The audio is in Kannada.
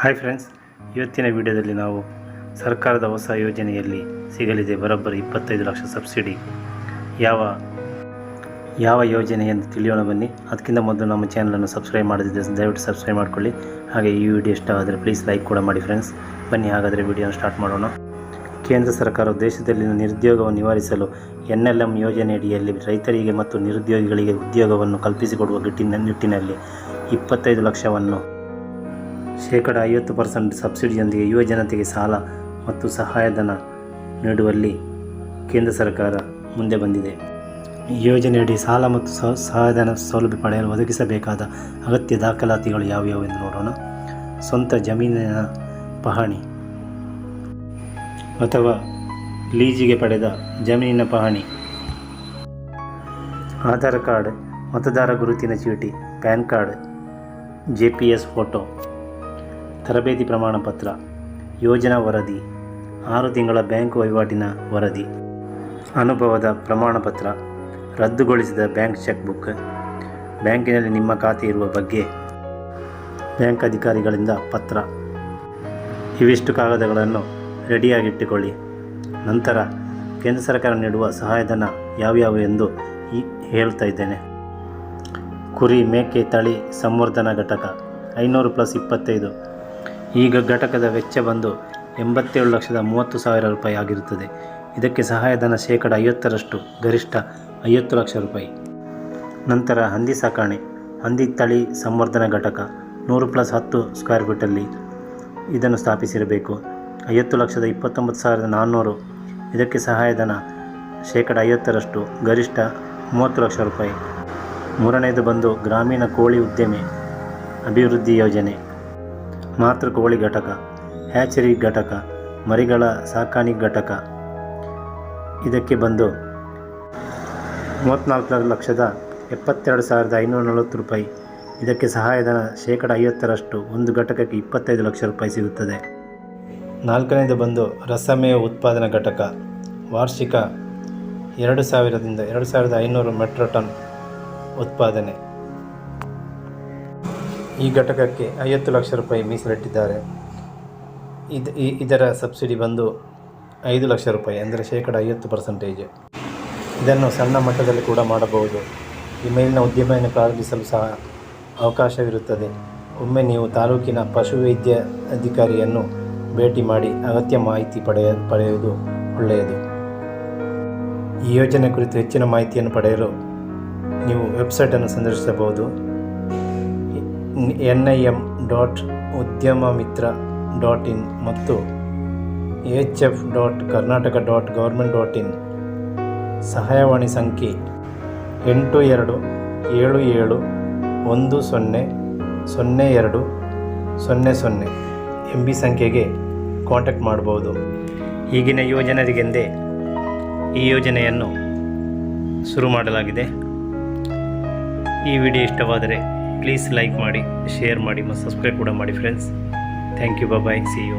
ಹಾಯ್ ಫ್ರೆಂಡ್ಸ್ ಇವತ್ತಿನ ವಿಡಿಯೋದಲ್ಲಿ ನಾವು ಸರ್ಕಾರದ ಹೊಸ ಯೋಜನೆಯಲ್ಲಿ ಸಿಗಲಿದೆ ಬರೋಬ್ಬರಿ ಇಪ್ಪತ್ತೈದು ಲಕ್ಷ ಸಬ್ಸಿಡಿ. ಯಾವ ಯಾವ ಯೋಜನೆ ಎಂದು ತಿಳಿಯೋಣ ಬನ್ನಿ. ಅದಕ್ಕಿಂತ ಮೊದಲು ನಮ್ಮ ಚಾನಲನ್ನು ಸಬ್ಸ್ಕ್ರೈಬ್ ಮಾಡದಿದ್ದರೆ ದಯವಿಟ್ಟು ಸಬ್ಸ್ಕ್ರೈಬ್ ಮಾಡಿಕೊಳ್ಳಿ. ಹಾಗೆ ಈ ವಿಡಿಯೋ ಇಷ್ಟವಾದರೆ ಪ್ಲೀಸ್ ಲೈಕ್ ಕೂಡ ಮಾಡಿ ಫ್ರೆಂಡ್ಸ್ ಬನ್ನಿ, ಹಾಗಾದರೆ ವಿಡಿಯೋನ ಸ್ಟಾರ್ಟ್ ಮಾಡೋಣ. ಕೇಂದ್ರ ಸರ್ಕಾರವು ದೇಶದಲ್ಲಿನ ನಿರುದ್ಯೋಗವನ್ನು ನಿವಾರಿಸಲು ಎನ್ ಎಲ್ ಎಂ ಯೋಜನೆಯಡಿಯಲ್ಲಿ ರೈತರಿಗೆ ಮತ್ತು ನಿರುದ್ಯೋಗಿಗಳಿಗೆ ಉದ್ಯೋಗವನ್ನು ಕಲ್ಪಿಸಿಕೊಡುವ ನಿಟ್ಟಿನ ನಿಟ್ಟಿನಲ್ಲಿ ಇಪ್ಪತ್ತೈದು ಲಕ್ಷವನ್ನು ಶೇಕಡ ಐವತ್ತು ಪರ್ಸೆಂಟ್ ಸಬ್ಸಿಡಿಯೊಂದಿಗೆ ಯುವ ಜನತೆಗೆ ಸಾಲ ಮತ್ತು ಸಹಾಯಧನ ನೀಡುವಲ್ಲಿ ಕೇಂದ್ರ ಸರ್ಕಾರ ಮುಂದೆ ಬಂದಿದೆ. ಈ ಯೋಜನೆಯಡಿ ಸಾಲ ಮತ್ತು ಸಹಾಯಧನ ಸೌಲಭ್ಯ ಪಡೆಯಲು ಒದಗಿಸಬೇಕಾದ ಅಗತ್ಯ ದಾಖಲಾತಿಗಳು ಯಾವ್ಯಾವು ಎಂದು ನೋಡೋಣ. ಸ್ವಂತ ಜಮೀನಿನ ಪಹಣಿ ಅಥವಾ ಲೀಜಿಗೆ ಪಡೆದ ಜಮೀನಿನ ಪಹಣಿ, ಆಧಾರ್ ಕಾರ್ಡ್, ಮತದಾರ ಗುರುತಿನ ಚೀಟಿ, pan card, J P S photo. ತರಬೇತಿ ಪ್ರಮಾಣಪತ್ರ ಯೋಜನಾ ವರದಿ, ಆರು ತಿಂಗಳ ಬ್ಯಾಂಕ್ ವಹಿವಾಟಿನ ವರದಿ, ಅನುಭವದ ಪ್ರಮಾಣಪತ್ರ ರದ್ದುಗೊಳಿಸಿದ ಬ್ಯಾಂಕ್ ಚೆಕ್ ಬುಕ್, ಬ್ಯಾಂಕಿನಲ್ಲಿ ನಿಮ್ಮ ಖಾತೆ ಇರುವ ಬಗ್ಗೆ ಬ್ಯಾಂಕ್ ಅಧಿಕಾರಿಗಳಿಂದ ಪತ್ರ. ಇವಿಷ್ಟು ಕಾಗದಗಳನ್ನು ರೆಡಿಯಾಗಿಟ್ಟುಕೊಳ್ಳಿ. ನಂತರ ಕೇಂದ್ರ ಸರ್ಕಾರ ನೀಡುವ ಸಹಾಯಧನ ಯಾವ್ಯಾವು ಎಂದು ಹೇಳ್ತಾ ಇದ್ದೇನೆ. ಕುರಿ ಮೇಕೆ ತಳಿ ಸಂವರ್ಧನಾ ಘಟಕ, ಐನೂರು ಪ್ಲಸ್ ಇಪ್ಪತ್ತೈದು. ಈಗ ಘಟಕದ ವೆಚ್ಚ ಬಂದು ಎಂಬತ್ತೇಳು ಲಕ್ಷದ ಮೂವತ್ತು ಸಾವಿರ ರೂಪಾಯಿ ಆಗಿರುತ್ತದೆ. ಇದಕ್ಕೆ ಸಹಾಯಧನ ಶೇಕಡ ಐವತ್ತರಷ್ಟು, ಗರಿಷ್ಠ ಐವತ್ತು ಲಕ್ಷ ರೂಪಾಯಿ. ನಂತರ ಹಂದಿ ಸಾಕಾಣೆ, ಹಂದಿ ತಳಿ ಸಂವರ್ಧನಾ ಘಟಕ, ನೂರು ಪ್ಲಸ್ ಹತ್ತು ಸ್ಕ್ವೇರ್ ಫೀಟಲ್ಲಿ ಇದನ್ನು ಸ್ಥಾಪಿಸಿರಬೇಕು. ಐವತ್ತು ಲಕ್ಷದ ಇಪ್ಪತ್ತೊಂಬತ್ತು ಸಾವಿರದ ನಾನ್ನೂರು, ಇದಕ್ಕೆ ಸಹಾಯಧನ ಶೇಕಡ ಐವತ್ತರಷ್ಟು, ಗರಿಷ್ಠ ಮೂವತ್ತು ಲಕ್ಷ ರೂಪಾಯಿ. ಮೂರನೇದು ಬಂದು ಗ್ರಾಮೀಣ ಕೋಳಿ ಉದ್ಯಮಿ ಅಭಿವೃದ್ಧಿ ಯೋಜನೆ. ಮಾತೃ ಕೋಳಿ ಘಟಕ, ಹ್ಯಾಚರಿ ಘಟಕ, ಮರಿಗಳ ಸಾಕಾಣಿಕೆ ಘಟಕ. ಇದಕ್ಕೆ ಬಂದು ಮೂವತ್ತ್ನಾಲ್ಕು ಲಕ್ಷದ ಎಪ್ಪತ್ತೆರಡು ಸಾವಿರದ ಐನೂರ ನಲವತ್ತು ರೂಪಾಯಿ. ಇದಕ್ಕೆ ಸಹಾಯಧನ ಶೇಕಡ ಐವತ್ತರಷ್ಟು ಒಂದು ಘಟಕಕ್ಕೆ ಇಪ್ಪತ್ತೈದು ಲಕ್ಷ ರೂಪಾಯಿ ಸಿಗುತ್ತದೆ. ನಾಲ್ಕನೇದು ಬಂದು ರಸಮೇವ ಉತ್ಪಾದನಾ ಘಟಕ. ವಾರ್ಷಿಕ ಎರಡು ಸಾವಿರದಿಂದ ಎರಡು ಸಾವಿರದ ಐನೂರು ಮೆಟ್ರೋ ಟನ್ ಉತ್ಪಾದನೆ. ಈ ಘಟಕಕ್ಕೆ ಐವತ್ತು ಲಕ್ಷ ರೂಪಾಯಿ ಮೀಸಲಿಟ್ಟಿದ್ದಾರೆ. ಇದು ಇದರ ಸಬ್ಸಿಡಿ ಬಂದು ಐದು ಲಕ್ಷ ರೂಪಾಯಿ, ಅಂದರೆ ಶೇಕಡ ಐವತ್ತು ಪರ್ಸೆಂಟೇಜ್ ಇದನ್ನು ಸಣ್ಣ ಮಟ್ಟದಲ್ಲಿ ಕೂಡ ಮಾಡಬಹುದು. ಈ ಮೇಲಿನ ಉದ್ಯಮವನ್ನು ಪ್ರಾರಂಭಿಸಲು ಸಹ ಅವಕಾಶವಿರುತ್ತದೆ. ಒಮ್ಮೆ ನೀವು ತಾಲೂಕಿನ ಪಶುವೈದ್ಯ ಅಧಿಕಾರಿಯನ್ನು ಭೇಟಿ ಮಾಡಿ ಅಗತ್ಯ ಮಾಹಿತಿ ಪಡೆಯ ಪಡೆಯುವುದು ಒಳ್ಳೆಯದು. ಈ ಯೋಜನೆ ಕುರಿತು ಹೆಚ್ಚಿನ ಮಾಹಿತಿಯನ್ನು ಪಡೆಯಲು ನೀವು ವೆಬ್ಸೈಟನ್ನು ಸಂದರ್ಶಿಸಬಹುದು. N I M dot Udyama Mitra dot in ಮತ್ತು H F dot Karnataka dot government dot in. ಸಹಾಯವಾಣಿ ಸಂಖ್ಯೆ ಎಂಟು ಎರಡು ಏಳು ಏಳು ಒಂದು ಸೊನ್ನೆ ಸೊನ್ನೆ ಎರಡು ಸೊನ್ನೆ ಸೊನ್ನೆ ಎಂ ಬಿ ಸಂಖ್ಯೆಗೆ ಕಾಂಟ್ಯಾಕ್ಟ್ ಮಾಡಬಹುದು ಈಗಿನ ಯುವಜನರಿಗೆಂದೇ ಈ ಯೋಜನೆಯನ್ನು ಶುರು ಮಾಡಲಾಗಿದೆ. ಈ ವಿಡಿಯೋ ಇಷ್ಟವಾದರೆ ಪ್ಲೀಸ್ ಲೈಕ್ ಮಾಡಿ ಶೇರ್ ಮಾಡಿ ಮತ್ತು ಸಬ್ಸ್ಕ್ರೈಬ್ ಕೂಡ ಮಾಡಿ friends thank you bye see you